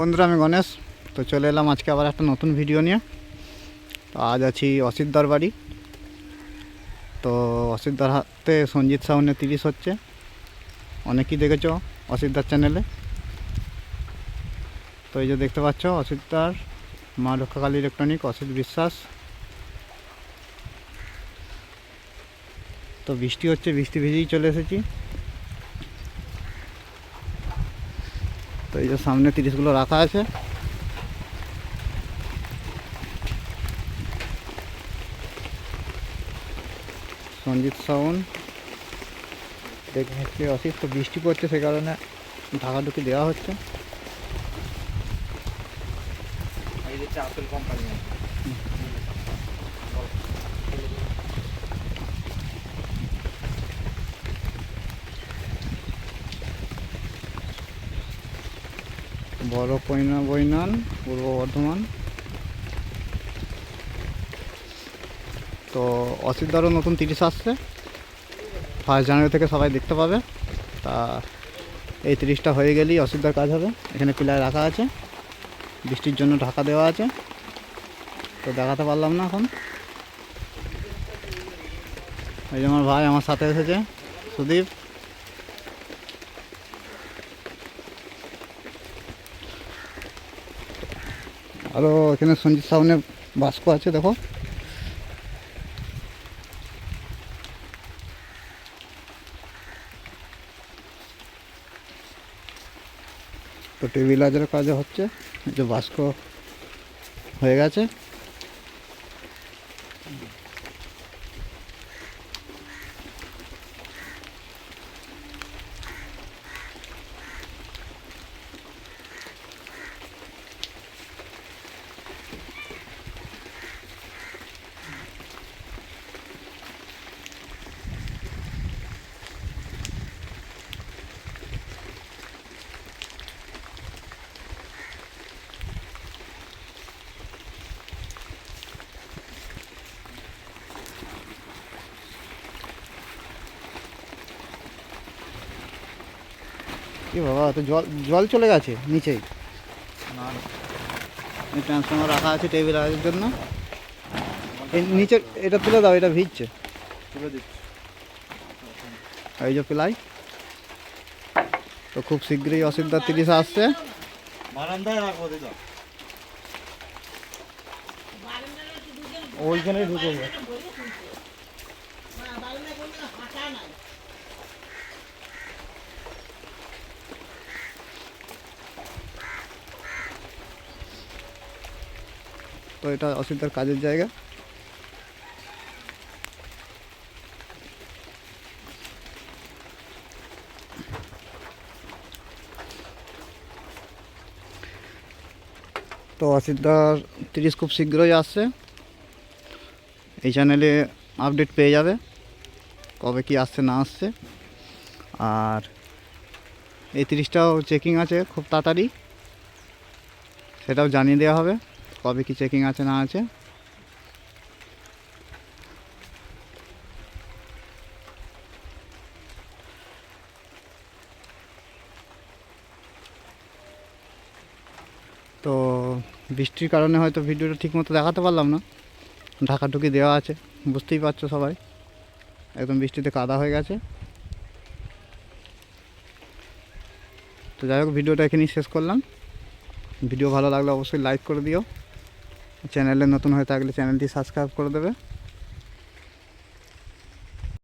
বন্ধুরা, আমি গণেশ। তো চলে এলাম আজকে আবার একটা নতুন ভিডিও নিয়ে। তো আজ আছি অসিদ্দার বাড়ি তো অসিদ্দার হাতে সঞ্জিত সাউনের তিরিশ হচ্ছে। অনেকেই দেখেছ অসিদ্দার চ্যানেলে তো এই যে দেখতে পাচ্ছ অসিদ্দার মা রক্ষাকালী ইলেকট্রনিক অসিত বিশ্বাস। তো বৃষ্টি হচ্ছে, বৃষ্টি ভিজেই চলে এসেছি। তো এই যে সামনে তিরিশগুলো রাখা আছে। সঞ্জিত সাউন। দেখে তো বৃষ্টি পড়ছে সে কারণে ঢাকাঢুকি দেওয়া হচ্ছে। এই যে কোম্পানি বড় বৈনান পূর্ব বর্ধমান। তো অসিদ্ধারও নতুন তিরিশ আসছে। ফার্স্ট জানুয়ারি থেকে সবাই দেখতে পাবে। তা এই তিরিশটা হয়ে গেলেই অসিদ্ধার কাজ হবে। এখানে পিলায় রাখা আছে। বৃষ্টির জন্য ঢাকা দেওয়া আছে। তো দেখাতে পারলাম না এখন। এই যে আমার ভাই আমার সাথে এসেছে। সুদীপ। আরও এখানে সঞ্জিত সাউনের বাস্ক আছে, দেখো। তো টেবিলাইজারের কাজও হচ্ছে। যে বাস্ক হয়ে গেছে। কি বাবা তো জল জল চলে গেছে নিচেই। না ট্রান্সফর্মার রাখা আছে টেবিলাইজারের জন্য। এই নিচে এটা তুলে দাও এটা ভিজছে। তুলে দিচ্ছি। এই যে প্লাই। তো খুব শীঘ্রই অসিদ্ধা তিরিশ আসছে। বারান্দায় রাখব দিদা। ওইখানেই ঢুকে তো এটা অসুবিধার কাজের জায়গা। তো অসিদ্ধার তিরিশ খুব শীঘ্রই আসছে। এই চ্যানেলে আপডেট পেয়ে যাবে, কবে কি আসছে না আসছে। আর এই তিরিশটাও চেকিং আছে, খুব তাড়াতাড়ি। সেটাও জানিয়ে দেওয়া হবে। কবে কি চেকিং আছে না আছে? তো বৃষ্টির কারণে হয়তো ভিডিওটা ঠিকমতো দেখাতে পারলাম না। ঢাকাঢুকি দেওয়া আছে, বুঝতেই পারছ সবাই। একদম বৃষ্টিতে কাদা হয়ে গেছে। তো যাই হোক, ভিডিওটা এখানেই শেষ করলাম। ভিডিও ভালো লাগলে অবশ্যই লাইক করে দিও। চ্যানেলে নতুন হয়ে থাকলে চ্যানেলটি সাবস্ক্রাইব করে দেবে।